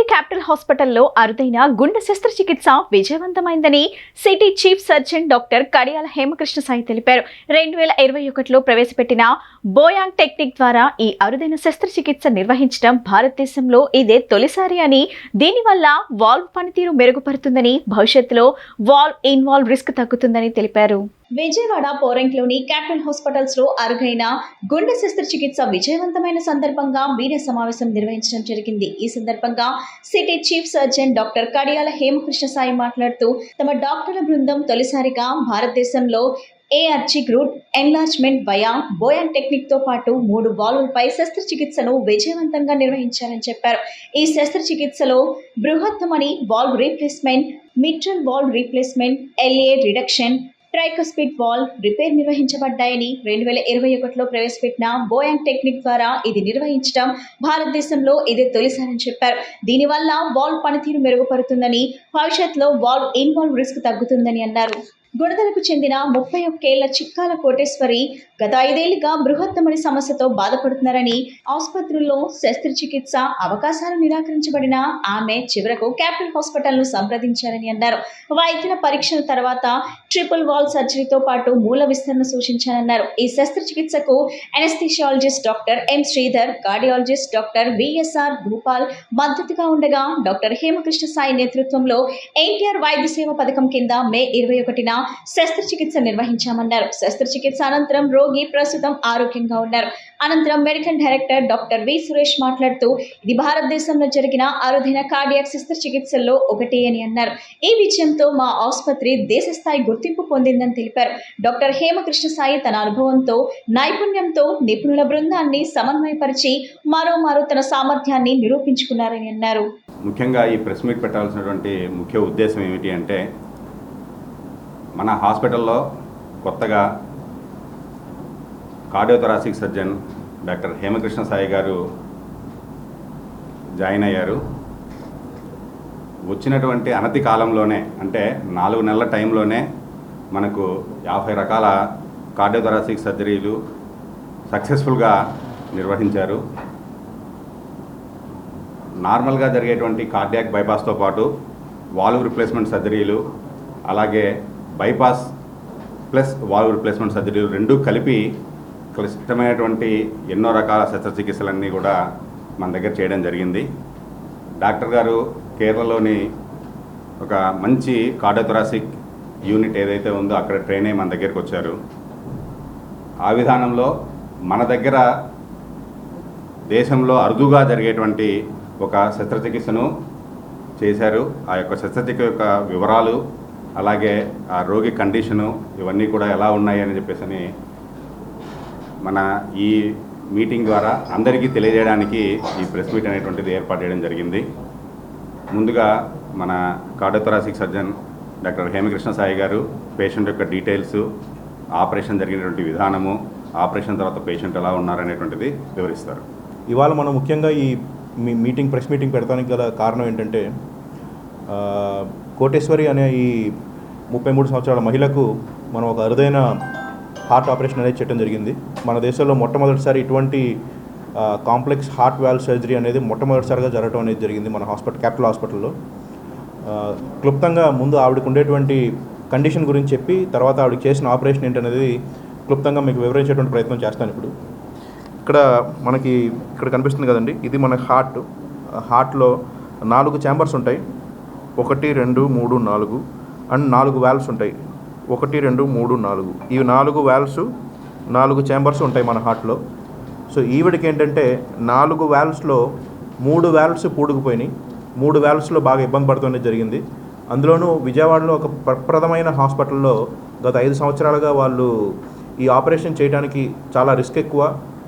ఆరోగ్య క్యాపిటల్ హాస్పిటల్లో అరుదైన గుండె శస్త్రచికిత్స విజయవంతమైందని city chief surgeon doctor Kadiyala Hemakrishna Sai తెలిపారు. రెండు వేల ఇరవై ఒకటిలో ప్రవేశపెట్టిన బోయాంగ్ టెక్నిక్ ద్వారా ఈ అరుదైన శస్త్రచికిత్స నిర్వహించడం భారతదేశంలో ఇదే తొలిసారి అని దీనివల్ల వాల్వ్ పనితీరు మెరుగుపడుతుందని భవిష్యత్తులో వాల్వ్ ఇన్వాల్వ్ రిస్క్ తగ్గుతుందని తెలిపారు. విజయవాడ పోరంక్లోని క్యాపిటల్ హాస్పిటల్స్లో అరుగైన గుండె శస్త్రచికిత్స విజయవంతమైన సందర్భంగా మీడియా సమావేశం నిర్వహించడం జరిగింది. ఈ సందర్భంగా city chief surgeon doctor Kadiyala Hemakrishna Sai మాట్లాడుతూ తమ డాక్టర్ల బృందం తొలిసారిగా భారతదేశంలో ఏఆర్జీ గ్రూట్ ఎన్లార్జ్మెంట్ బయా బోయాన్ టెక్నిక్తో పాటు మూడు బాలులపై శస్త్రచికిత్సను విజయవంతంగా నిర్వహించారని చెప్పారు. ఈ శస్త్రచికిత్సలో బృహత్తమని valve replacement mitral valve replacement LA reduction tricuspid valve repair నిర్వహించబడ్డాయని రెండు వేల ఇరవై ఒకటిలో ప్రవేశపెట్టిన బోయాంగ్ టెక్నిక్ ద్వారా ఇది నిర్వహించడం భారతదేశంలో ఇదే తొలిసారని చెప్పారు. దీనివల్ల వాల్వ్ పనితీరు మెరుగుపడుతుందని భవిష్యత్తులో వాల్వ్ ఇన్వాల్వ్ రిస్క్ తగ్గుతుందని అన్నారు. గుణదలకు చెందిన ముప్పై ఒక్కేళ్ళ చిక్కాల కోటేశ్వరి గత ఐదేళ్ళుగా బృహత్తమని సమస్యతో బాధపడుతున్నారని ఆసుపత్రుల్లో శస్త్రచికిత్స అవకాశాలు నిరాకరించబడిన ఆమె చివరకు క్యాపిటల్ హాస్పిటల్ను సంప్రదించారని అన్నారు. వైద్యుల పరీక్షల తర్వాత ట్రిపుల్ వాల్ సర్జరీతో పాటు మూల విస్తరణ సూచించారన్నారు. ఈ శస్త్రచికిత్సకు anaesthesiologist doctor M Sridhar cardiologist doctor V S R Bhupal మద్దతుగా ఉండగా డాక్టర్ హేమకృష్ణ సాయి నేతృత్వంలో ఎన్టీఆర్ వైద్య సేవ పథకం కింద మే ఇరవై ఒకటిన శస్త్రచికిత్స నిర్వహించామన్నారు. శస్త్రచికిత్స అనంతరం రోగి ప్రస్తుతం ఆరోగ్యంగా ఉన్నారు. అనంతరం medical director doctor V. Suresh మాట్లాడుతూ ఇది భారతదేశంలో జరిగిన అరుదైన కార్డియాక్ శస్త్రచికిత్సల్లో ఒకటి అని అన్నారు. ఈ విజయంతో మా ఆసుపత్రి దేశ స్థాయి గుర్తింపు పొందిందని తెలిపారు. డాక్టర్ హేమకృష్ణ సాయి తన అనుభవంతో నైపుణ్యంతో నిపుణుల బృందాన్ని సమన్వయపరిచి మరో మరో తన సామర్థ్యాన్ని నిరూపించుకున్నారని అన్నారు. ముఖ్యంగా ఈ ప్రెస్ మీట్ పెట్టాల్సినటువంటి ముఖ్య ఉద్దేశం ఏమిటి అంటే మన హాస్పిటల్లో కొత్తగా cardiothoracic surgeon doctor Hemakrishna Sai గారు జాయిన్ అయ్యారు. వచ్చినటువంటి అనతి కాలంలోనే అంటే నాలుగు నెలల టైంలోనే మనకు యాభై రకాల కార్డియోథెరాసిక్ సర్జరీలు సక్సెస్ఫుల్గా నిర్వహించారు. నార్మల్గా జరిగేటువంటి కార్డియాక్ బైపాస్తో పాటు వాల్వ్ రిప్లేస్మెంట్ సర్జరీలు అలాగే బైపాస్ ప్లస్ వాల్వ్ రిప్లేస్మెంట్ సర్జరీలు రెండు కలిపి క్లిష్టమైనటువంటి ఎన్నో రకాల శస్త్రచికిత్సలన్నీ కూడా మన దగ్గర చేయడం జరిగింది. డాక్టర్ గారు కేరళలోని ఒక మంచి కార్డోథొరాసిక్ యూనిట్ ఏదైతే ఉందో అక్కడ ట్రైన్ అయ్యి మన దగ్గరికి వచ్చారు. ఆ విధానంలో మన దగ్గర దేశంలో అరుదుగా జరిగేటువంటి ఒక శస్త్రచికిత్సను చేశారు. ఆ యొక్క శస్త్రచికిత్స యొక్క వివరాలు అలాగే ఆ రోగి కండిషను ఇవన్నీ కూడా ఎలా ఉన్నాయి అని చెప్పేసి అని మన ఈ మీటింగ్ ద్వారా అందరికీ తెలియజేయడానికి ఈ ప్రెస్ మీట్ అనేటువంటిది ఏర్పాటు చేయడం జరిగింది. ముందుగా మన cardiothoracic surgeon doctor Hemakrishna Sai గారు పేషెంట్ యొక్క డీటెయిల్స్ ఆపరేషన్ జరిగినటువంటి విధానము ఆపరేషన్ తర్వాత పేషెంట్ ఎలా ఉన్నారనేటువంటిది వివరిస్తారు. ఇవాళ మనం ముఖ్యంగా ఈ మీ మీటింగ్ ప్రెస్ మీటింగ్ పెడతానికి గల కారణం ఏంటంటే కోటేశ్వరి అనే ఈ ముప్పై మూడు సంవత్సరాల మహిళకు మనం ఒక అరుదైన హార్ట్ ఆపరేషన్ అనేది చేయడం జరిగింది. మన దేశంలో మొట్టమొదటిసారి ఇటువంటి కాంప్లెక్స్ హార్ట్ వాల్వ్ సర్జరీ అనేది మొట్టమొదటిసారిగా జరగడం అనేది జరిగింది మన హాస్పిటల్ క్యాపిటల్ హాస్పిటల్లో. క్లుప్తంగా ముందు ఆవిడకు ఉండేటువంటి కండిషన్ గురించి చెప్పి తర్వాత ఆవిడకి చేసిన ఆపరేషన్ ఏంటనేది క్లుప్తంగా మీకు వివరించేటువంటి ప్రయత్నం చేస్తాను ఇప్పుడు. ఇక్కడ మనకి ఇక్కడ కనిపిస్తుంది కదండి. ఇది మన హార్ట్. హార్ట్లో నాలుగు ఛాంబర్స్ ఉంటాయి. ఒకటి రెండు మూడు నాలుగు అండ్ నాలుగు వాల్వ్స్ ఉంటాయి. ఒకటి రెండు మూడు నాలుగు. ఈ నాలుగు వాల్వ్స్ నాలుగు ఛాంబర్స్ ఉంటాయి మన హార్ట్లో సో ఈవిడికి ఏంటంటే నాలుగు వాల్వ్స్లో మూడు వాల్వ్స్ పూడుకుపోయినాయి. మూడు వాల్వ్స్లో బాగా ఇబ్బంది పడుతుండే జరిగింది. అందులోనూ విజయవాడలో ఒక ప్రప్రదమైన హాస్పిటల్లో గత ఐదు సంవత్సరాలుగా వాళ్ళు ఈ ఆపరేషన్ చేయడానికి చాలా రిస్క్ ఎక్కువ.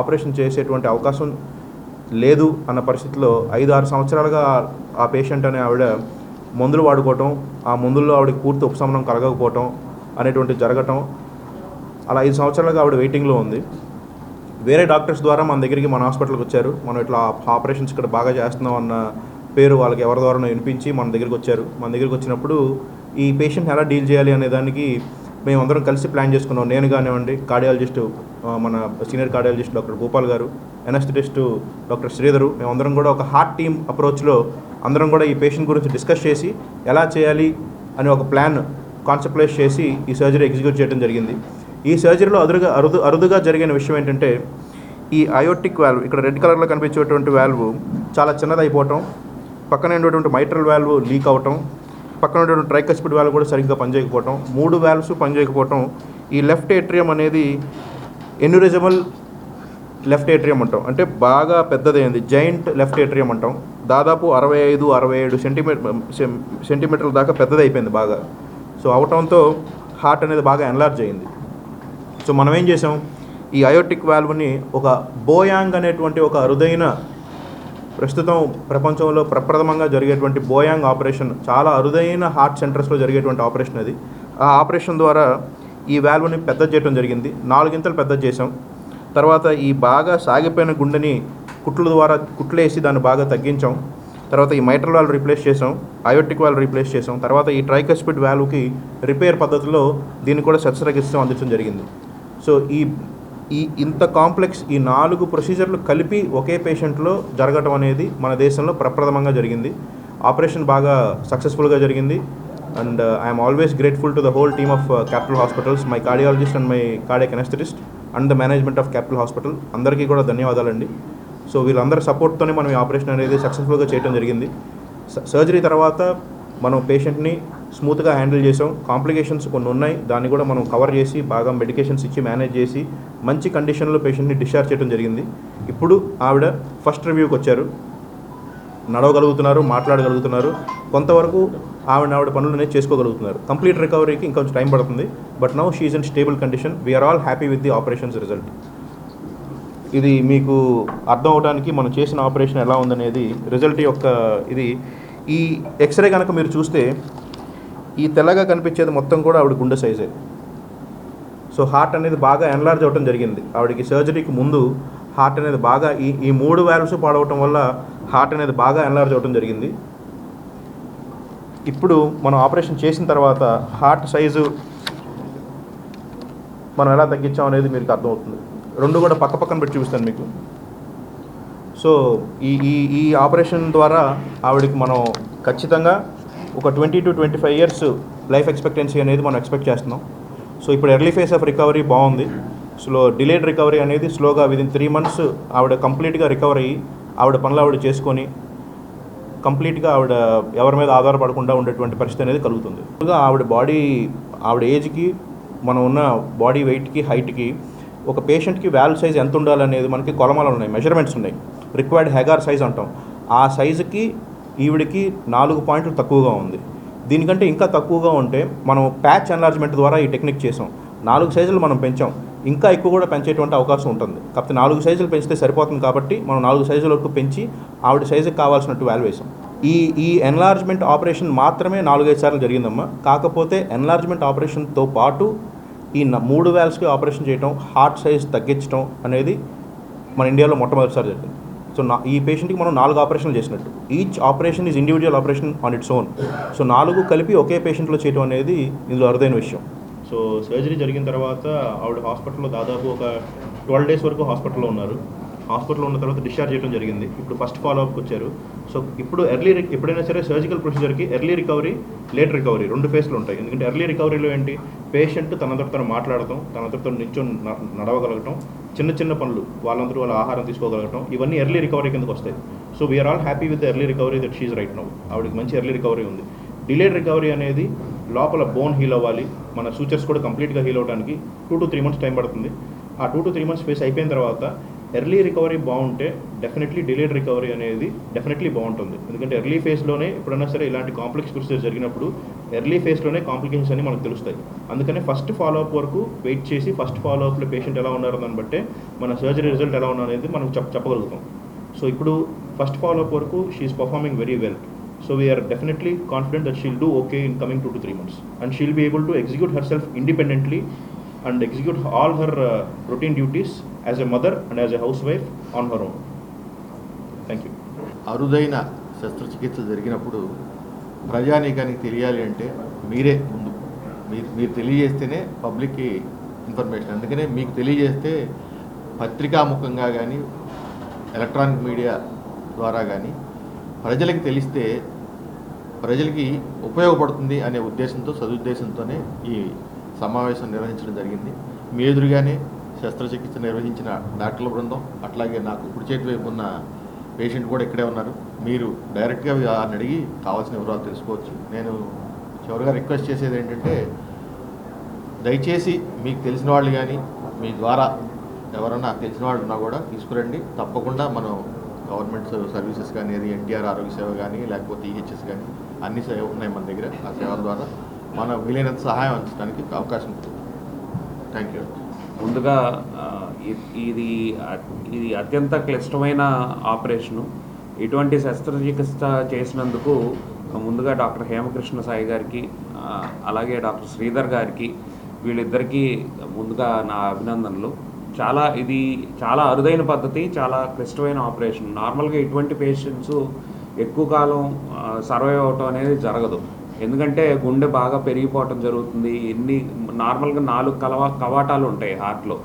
ఆపరేషన్ చేసేటువంటి అవకాశం లేదు అన్న పరిస్థితిలో ఐదు ఆరు సంవత్సరాలుగా ఆ పేషెంట్ అనే ఆవిడ మందులు వాడుకోవటం ఆ మందుల్లో ఆవిడకి పూర్తి ఉపశమనం కలగకపోవటం అనేటువంటి జరగటం అలా ఐదు సంవత్సరాలుగా ఆవిడ వెయిటింగ్లో ఉంది. వేరే డాక్టర్స్ ద్వారా మన దగ్గరికి మన హాస్పిటల్కి వచ్చారు. మనం ఇట్లా ఆపరేషన్స్ ఇక్కడ బాగా చేస్తున్నాం అన్న పేరు వాళ్ళకి ఎవరి ద్వారా వినిపించి మన దగ్గరికి వచ్చారు. మన దగ్గరికి వచ్చినప్పుడు ఈ పేషెంట్ ఎలా డీల్ చేయాలి అనే దానికి మేము అందరం కలిసి ప్లాన్ చేసుకున్నాం. నేను కానివ్వండి కార్డియాలజిస్ట్ మన సీనియర్ కార్డియాలజిస్ట్ డాక్టర్ గోపాల్ గారు ఎనస్థిటిస్ట్ డాక్టర్ శ్రీధరు మేమందరం కూడా ఒక హార్ట్ టీమ్ అప్రోచ్లో అందరం కూడా ఈ పేషెంట్ గురించి డిస్కస్ చేసి ఎలా చేయాలి అని ఒక ప్లాన్ కాన్సెప్ట్లైజ్ చేసి ఈ సర్జరీ ఎగ్జిక్యూట్ చేయడం జరిగింది. ఈ సర్జరీలో అరుదుగా అరుదు అరుదుగా జరిగిన విషయం ఏంటంటే ఈ అయోటిక్ వాల్వ్ ఇక్కడ రెడ్ కలర్లో కనిపించేటువంటి వాల్వ్ చాలా చిన్నదైపోవటం పక్కన ఉండేటువంటి మైట్రల్ వాల్వ్ లీక్ అవటం పక్కన ఉండేటువంటి ట్రైకస్పిడ్ వాల్వ్ కూడా సరిగ్గా పనిచేయకపోవటం మూడు వాల్వ్స్ పనిచేయకపోవటం ఈ లెఫ్ట్ ఏట్రియం అనేది ఎన్యూరిజమల్ లెఫ్ట్ ఏట్రియం అంటాం. అంటే బాగా పెద్దదైంది జైంట్ లెఫ్ట్ ఏట్రియం అంటాం. దాదాపు అరవై ఐదు అరవై ఏడు సెంటీమీటర్ సెంటీమీటర్ల దాకా పెద్దది అయిపోయింది బాగా. సో అవటంతో హార్ట్ అనేది బాగా ఎన్లార్జ్ అయింది. సో మనం ఏం చేసాం? ఈ అయోటిక్ వాల్వ్ని ఒక బోయాంగ్ అనేటువంటి ఒక అరుదైన ప్రస్తుతం ప్రపంచంలో ప్రప్రథమంగా జరిగేటువంటి బోయాంగ్ ఆపరేషన్ చాలా అరుదైన హార్ట్ సెంటర్స్లో జరిగేటువంటి ఆపరేషన్ అది. ఆ ఆపరేషన్ ద్వారా ఈ వాల్వ్ని పెద్ద చేయడం జరిగింది. నాలుగింతలు పెద్ద చేసాం తర్వాత ఈ బాగా సాగిపోయిన గుండెని కుట్లు ద్వారా కుట్లేసి దాన్ని బాగా తగ్గించాం. తర్వాత ఈ మైట్రల్ వాల్వ్ రీప్లేస్ చేసాం అయోటిక్ వాల్వ్ రీప్లేస్ చేసాం తర్వాత ఈ ట్రైకస్పిడ్ వాల్వ్కి రిపేర్ పద్ధతిలో దీన్ని కూడా శస్త్రచికిత్స అందించడం జరిగింది. సో ఈ ఈ ఇంత కాంప్లెక్స్ ఈ నాలుగు ప్రొసీజర్లు కలిపి ఒకే పేషెంట్లో జరగటం అనేది మన దేశంలో ప్రప్రథమంగా జరిగింది. ఆపరేషన్ బాగా సక్సెస్ఫుల్గా జరిగింది. And I'm always grateful to the whole team of Capital Hospitals my cardiologist and my cardiac anaesthetist and the management of Capital Hospital. అందరికీ కూడా ధన్యవాదాలండి. సో వీళ్ళందరి సపోర్ట్తోనే మనం ఈ ఆపరేషన్ అనేది సక్సెస్ఫుల్గా చేయడం జరిగింది. సర్జరీ తర్వాత మనం పేషెంట్ని స్మూత్గా హ్యాండిల్ చేసాం కాంప్లికేషన్స్ కొన్ని ఉన్నాయి. దాన్ని కూడా మనం కవర్ చేసి బాగా మెడికేషన్స్ ఇచ్చి మేనేజ్ చేసి మంచి కండిషన్లో పేషెంట్ని డిశ్చార్జ్ చేయడం జరిగింది. ఇప్పుడు ఆవిడ ఫస్ట్ రివ్యూకి వచ్చారు. నడవగలుగుతున్నారు మాట్లాడగలుగుతున్నారు. కొంతవరకు ఆవిడ ఆవిడ పనులు అనేది చేసుకోగలుగుతున్నారు. కంప్లీట్ రికవరీకి ఇంకొంచెం టైం పడుతుంది. But now she's in stable condition we're all happy with the operation's result ఇది మీకు అర్థం అవడానికి మనం చేసిన ఆపరేషన్ ఎలా ఉందనేది రిజల్ట్ యొక్క ఇది. ఈ ఎక్స్రే కనుక మీరు చూస్తే ఈ తెల్లగా కనిపించేది మొత్తం కూడా ఆవిడ గుండె సైజే సో హార్ట్ అనేది బాగా ఎన్లార్జ్ అవ్వడం జరిగింది. ఆవిడకి సర్జరీకి ముందు హార్ట్ అనేది బాగా ఈ ఈ మూడు వాల్వ్స్ పాడవటం వల్ల హార్ట్ అనేది బాగా ఎన్లార్జ్ అవ్వడం జరిగింది. ఇప్పుడు మనం ఆపరేషన్ చేసిన తర్వాత హార్ట్ సైజు మనం ఎలా తగ్గించాం అనేది మీకు అర్థమవుతుంది. రెండు కూడా పక్క పక్కన పెట్టి చూపిస్తాను మీకు. సో ఈ ఈ ఈ ఆపరేషన్ ద్వారా ఆవిడకి మనం ఖచ్చితంగా ఒక twenty two twenty five years life expectancy అనేది మనం ఎక్స్పెక్ట్ చేస్తున్నాం. సో ఇప్పుడు ఎర్లీ ఫేస్ ఆఫ్ రికవరీ బాగుంది. స్లో డిలేడ్ రికవరీ అనేది స్లోగా విదిన్ త్రీ మంత్స్ ఆవిడ కంప్లీట్గా రికవర్ అయ్యి ఆవిడ పనులు ఆవిడ చేసుకొని కంప్లీట్గా ఆవిడ ఎవరి మీద ఆధారపడకుండా ఉండేటువంటి పరిస్థితి అనేది కలుగుతుంది. ముందుగా ఆవిడ బాడీ ఆవిడ ఏజ్కి మనం ఉన్న బాడీ వెయిట్కి హైట్కి ఒక పేషెంట్కి వ్యాల్ సైజ్ ఎంత ఉండాలనేది మనకి కొలమాలు ఉన్నాయి మెజర్మెంట్స్ ఉన్నాయి. రిక్వైర్డ్ హెగార్ సైజ్ అంటాం. ఆ సైజుకి ఈవిడికి నాలుగు పాయింట్లు తక్కువగా ఉంది. దీనికంటే ఇంకా తక్కువగా ఉంటే మనం ప్యాచ్ ఎన్లార్జ్మెంట్ ద్వారా ఈ టెక్నిక్ చేసాం. నాలుగు సైజులు మనం పెంచాం. ఇంకా ఎక్కువ కూడా పెంచేటువంటి అవకాశం ఉంటుంది. కాకపోతే నాలుగు సైజులు పెంచితే సరిపోతుంది కాబట్టి మనం నాలుగు సైజుల వరకు పెంచి ఆవిడ సైజుకి కావాల్సినట్టు వాల్యుయేషన్. ఈ ఈ ఎన్లార్జ్మెంట్ ఆపరేషన్ మాత్రమే నాలుగైదు సార్లు జరిగిందమ్మా. కాకపోతే ఎన్లార్జ్మెంట్ ఆపరేషన్తో పాటు ఈ మూడు వ్యాల్స్కి ఆపరేషన్ చేయటం హార్ట్ సైజ్ తగ్గించడం అనేది మన ఇండియాలో మొట్టమొదటిసారి జరిగింది. సో నా ఈ పేషెంట్కి మనం నాలుగు ఆపరేషన్లు చేసినట్టు. Each operation is individual operation on its own. So నాలుగు కలిపి ఒకే పేషెంట్లో చేయడం అనేది ఇందులో అరుదైన విషయం. సో సర్జరీ జరిగిన తర్వాత ఆవిడ హాస్పిటల్లో దాదాపు ఒక ట్వెల్వ్ డేస్ వరకు హాస్పిటల్లో ఉన్నారు. హాస్పిటల్లో ఉన్న తర్వాత డిశ్చార్జ్ చేయడం జరిగింది. ఇప్పుడు ఫస్ట్ ఫాలోఅప్కి వచ్చారు. సో ఇప్పుడు ఎర్లీ ఎప్పుడైనా సరే సర్జికల్ ప్రొసీజర్కి ఎర్లీ రికవరీ లేట్ రికవరీ రెండు ఫేస్లు ఉంటాయి. ఎందుకంటే ఎర్లీ రికవరీలో ఏంటి? పేషెంట్ తనంతట తను మాట్లాడటం తనంతట తను నించొని నడవగలగటం చిన్న చిన్న పనులు వాళ్ళందరూ వాళ్ళ ఆహారం తీసుకోగలగటం ఇవన్నీ ఎర్లీ రికవరీ కిందకు వస్తాయి. So we're all happy with early recovery that she's right now ఆవిడకి మంచి ఎర్లీ రికవరీ ఉంది. డిలేడ్ రికవరీ అనేది లోపల బోన్ హీల్ అవ్వాలి. మన సూచర్స్ కూడా కంప్లీట్గా హీల్ అవ్వడానికి two to three months time పడుతుంది. ఆ two to three months phase అయిపోయిన తర్వాత ఎర్లీ రికవరీ బాగుంటే డెఫినెట్లీ డిలేడ్ రికవరీ అనేది డెఫినెట్లీ బాగుంటుంది. ఎందుకంటే ఎర్లీ ఫేస్లోనే ఎప్పుడైనా సరే ఇలాంటి కాంప్లెక్స్ ప్రొసీజర్ జరిగినప్పుడు ఎర్లీ ఫేస్లోనే కాంప్లికేషన్స్ అని మనకు తెలుస్తాయి. అందుకనే ఫస్ట్ ఫాలోఅప్ వరకు వెయిట్ చేసి ఫస్ట్ ఫాలోఅప్లో పేషెంట్ ఎలా ఉన్నారో దాన్ని బట్టే మన సర్జరీ రిజల్ట్ ఎలా ఉన్నారనేది మనం చెప్ చెప్పగలుగుతాం. సో ఇప్పుడు ఫస్ట్ ఫాలోఅప్ వరకు she's performing very well so we're definitely confident that she'll do okay in coming two to three months and she'll be able to execute herself independently and execute all her routine duties as a mother and as a housewife on her own thank you అరుదైన శస్త్రచికిత్స జరిగినప్పుడు ప్రజానీకానికి తెలియాలి అంటే మీరే ముందు. మీరు మీరు తెలియజేస్తేనే పబ్లిక్కి ఇన్ఫర్మేషన్. అందుకనే మీకు తెలియజేస్తే పత్రికాముఖంగా కానీ ఎలక్ట్రానిక్ మీడియా ద్వారా కానీ ప్రజలకు తెలిస్తే ప్రజలకి ఉపయోగపడుతుంది అనే ఉద్దేశంతో సదుద్దేశంతోనే ఈ సమావేశం నిర్వహించడం జరిగింది. మీ ఎదురుగానే శస్త్రచికిత్స నిర్వహించిన డాక్టర్ల బృందం అట్లాగే నాకు కుడి చేతి వైపు ఉన్న పేషెంట్ కూడా ఇక్కడే ఉన్నారు. మీరు డైరెక్ట్గా వారిని అడిగి కావాల్సిన వివరాలు తెలుసుకోవచ్చు. నేను చివరిగా రిక్వెస్ట్ చేసేది ఏంటంటే దయచేసి మీకు తెలిసిన వాళ్ళు కానీ మీ ద్వారా ఎవరన్నా తెలిసిన వాళ్ళు ఉన్నా కూడా తీసుకురండి. తప్పకుండా మనం గవర్నమెంట్ సర్వీసెస్ కానీ అది ఎన్టీఆర్ ఆరోగ్య సేవ కానీ లేకపోతే ఈహెచ్ఎస్ కానీ అన్ని సేవ ఉన్నాయి మన దగ్గర ఆ సేవల ద్వారా. మనం వీలైనంత సహాయం అందించడానికి అవకాశం ఉంటుంది థ్యాంక్ యూ ముందుగా ఇది ఇది అత్యంత క్లిష్టమైన ఆపరేషను. ఇటువంటి శస్త్రచికిత్స చేసినందుకు ముందుగా డాక్టర్ హేమకృష్ణ సాయి గారికి అలాగే డాక్టర్ శ్రీధర్ గారికి వీళ్ళిద్దరికీ ముందుగా నా అభినందనలు. చాలా ఇది చాలా అరుదైన పద్ధతి చాలా క్లిష్టమైన ఆపరేషన్. నార్మల్గా ఇటువంటి పేషెంట్స్ ఎక్కువ కాలం సర్వైవ్ అవటం అనేది జరగదు. ఎందుకంటే గుండె బాగా పెరిగిపోవటం జరుగుతుంది. ఎన్ని నార్మల్గా నాలుగు కలవ కవాటాలు ఉంటాయి హార్ట్లో.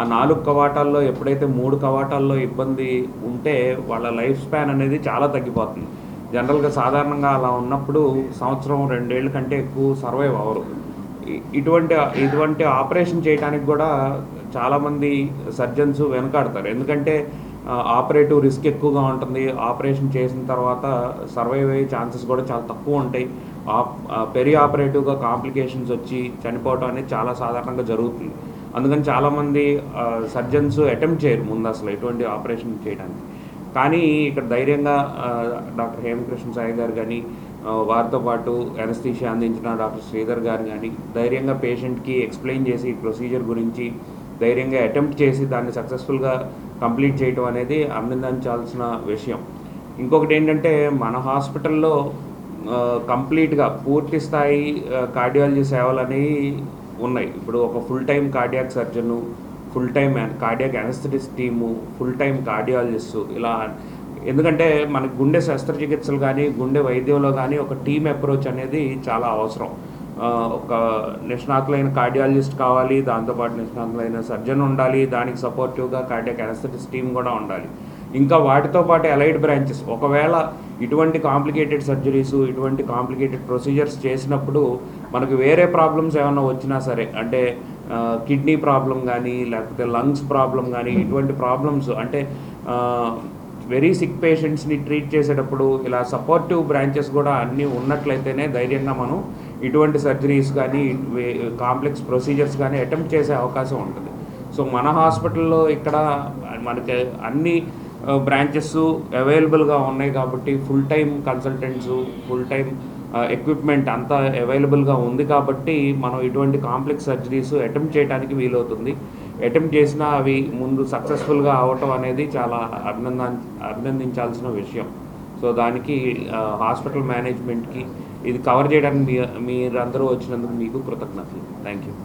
ఆ నాలుగు కవాటాల్లో ఎప్పుడైతే మూడు కవాటాల్లో ఇబ్బంది ఉంటే వాళ్ళ లైఫ్ స్పాన్ అనేది చాలా తగ్గిపోతుంది. జనరల్గా సాధారణంగా అలా ఉన్నప్పుడు సంవత్సరం రెండేళ్ళ కంటే ఎక్కువ సర్వైవ్ అవ్వరు. ఇటువంటి ఇటువంటి ఆపరేషన్ చేయడానికి కూడా చాలామంది సర్జన్స్ వెనకాడతారు. ఎందుకంటే ఆపరేటివ్ రిస్క్ ఎక్కువగా ఉంటుంది. ఆపరేషన్ చేసిన తర్వాత సర్వైవ్ అయ్యే ఛాన్సెస్ కూడా చాలా తక్కువ ఉంటాయి. పెరి ఆపరేటివ్గా కాంప్లికేషన్స్ వచ్చి చనిపోవటం అనేది చాలా సాధారణంగా జరుగుతుంది. అందుకని చాలామంది సర్జన్స్ అటెంప్ట్ చేయరు ముందు అసలు ఎటువంటి ఆపరేషన్ చేయడానికి కానీ ఇక్కడ ధైర్యంగా డాక్టర్ హేమకృష్ణ సాయి గారు కానీ వారితో పాటు ఎనస్థీషియా అందించిన డాక్టర్ శ్రీధర్ గారు కానీ ధైర్యంగా పేషెంట్కి ఎక్స్ప్లెయిన్ చేసి ప్రొసీజర్ గురించి ధైర్యంగా అటెంప్ట్ చేసి దాన్ని సక్సెస్ఫుల్గా కంప్లీట్ చేయటం అనేది అభినందించాల్సిన విషయం. ఇంకొకటి ఏంటంటే మన హాస్పిటల్లో కంప్లీట్గా పూర్తి స్థాయి కార్డియాలజీ సేవలు అనేవి ఉన్నాయి. ఇప్పుడు ఒక full time cardiac surgeon full time cardiac anaesthetist team full time cardiologist ఇలా ఎందుకంటే మనకి గుండె శస్త్రచికిత్సలు కానీ గుండె వైద్యంలో కానీ ఒక టీమ్ అప్రోచ్ అనేది చాలా అవసరం. ఒక నిష్ణాతులైన కార్డియాలజిస్ట్ కావాలి దాంతోపాటు నిష్ణాతులైన సర్జన్ ఉండాలి దానికి సపోర్టివ్గా కార్డియాక్ అనస్థెటిస్ట్ టీమ్ కూడా ఉండాలి. ఇంకా వాటితో పాటు అలైడ్ బ్రాంచెస్. ఒకవేళ ఇటువంటి కాంప్లికేటెడ్ సర్జరీస్ ఇటువంటి కాంప్లికేటెడ్ ప్రొసీజర్స్ చేసినప్పుడు మనకు వేరే ప్రాబ్లమ్స్ ఏమైనా వచ్చినా సరే అంటే కిడ్నీ ప్రాబ్లం కానీ లేకపోతే లంగ్స్ ప్రాబ్లం కానీ ఇటువంటి ప్రాబ్లమ్స్ అంటే వెరీ సిక్ పేషెంట్స్ని ట్రీట్ చేసేటప్పుడు ఇలా సపోర్టివ్ బ్రాంచెస్ కూడా అన్నీ ఉన్నట్లయితేనే ధైర్యంగా మనం ఇటువంటి సర్జరీస్ కానీ కాంప్లెక్స్ ప్రొసీజర్స్ కానీ అటెంప్ట్ చేసే అవకాశం ఉంటుంది. సో మన హాస్పిటల్లో ఇక్కడ మనకి అన్ని బ్రాంచెస్ అవైలబుల్గా ఉన్నాయి కాబట్టి full time consultants full time equipment అంతా అవైలబుల్గా ఉంది కాబట్టి మనం ఇటువంటి కాంప్లెక్స్ సర్జరీస్ అటెంప్ట్ చేయడానికి వీలవుతుంది. అటెంప్ట్ చేసినా అవి ముందు సక్సెస్ఫుల్గా అవటం అనేది చాలా అభినంద అభినందించాల్సిన విషయం. సో దానికి హాస్పిటల్ మేనేజ్మెంట్కి ఇది కవర్ చేయడానికి మీ మీరందరూ వచ్చినందుకు మీకు కృతజ్ఞతలు. Thank you